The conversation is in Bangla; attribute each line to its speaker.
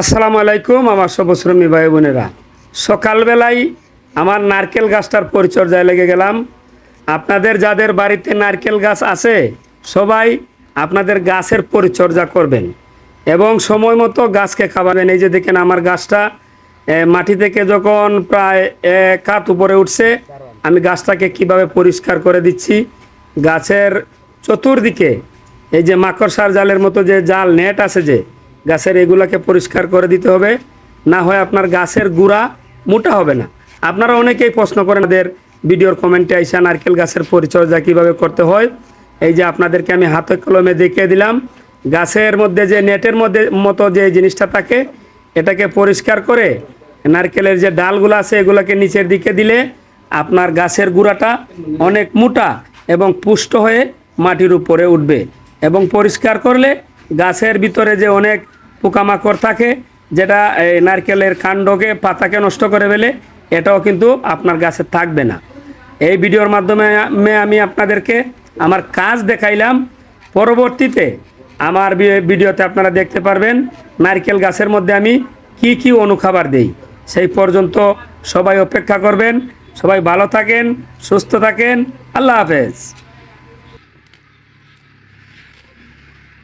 Speaker 1: আসসালামু আলাইকুম, আমার সবশ্রমী ভাই বোনেরা সকালবেলায় আমার নারকেল গাছটার পরিচর্যায় লেগে গেলাম। আপনাদের যাদের বাড়িতে নারকেল গাছ আছে, সবাই আপনাদের গাছের পরিচর্যা করবেন এবং সময় মতো গাছকে খাওয়াবেন। এই যে দেখেন আমার গাছটা মাটি থেকে যখন প্রায় এক হাত উপরে উঠছে, আমি গাছটাকে কীভাবে পরিষ্কার করে দিচ্ছি? গাছের চতুর্দিকে এই যে মাকড়সার জালের মতো যে জাল, নেট আছে যে গাছের এগুলাকে পরিষ্কার করে দিতে হবে। না হয় আপনার গাছের গুড়া মোটা হবে না। আপনারা অনেকেই প্রশ্ন করেন আমাদের ভিডিওর কমেন্টে আইসা নারকেল গাছের পরিচর্যা কীভাবে করতে হয়? এই যে আপনাদেরকে আমি হাতে কলমে দেখিয়ে দিলাম, গাছের মধ্যে যে নেটের মধ্যে মতো যে জিনিসটা থাকে, এটাকে পরিষ্কার করে নারকেলের যে ডালগুলো আছে, এগুলোকে নিচের দিকে দিলে আপনার গাছের গুঁড়াটা অনেক মোটা এবং পুষ্ট হয়ে মাটির উপরে উঠবে। এবং পরিষ্কার করলে গাছের ভিতরে যে অনেক পোকামাকড় থাকে, যেটা এই নারকেলের কাণ্ডকে, পাতাকে নষ্ট করে ফেলে, এটাও কিন্তু আপনার গাছে থাকবে না। এই ভিডিওর মাধ্যমে আমি আপনাদেরকে আমার কাজ দেখাইলাম। পরবর্তীতে আমার ভিডিওতে আপনারা দেখতে পারবেন নারকেল গাছের মধ্যে আমি কি কি অনুখাবার দেই। সেই পর্যন্ত সবাই অপেক্ষা করবেন। সবাই ভালো থাকেন, সুস্থ থাকেন। আল্লাহ হাফেজ।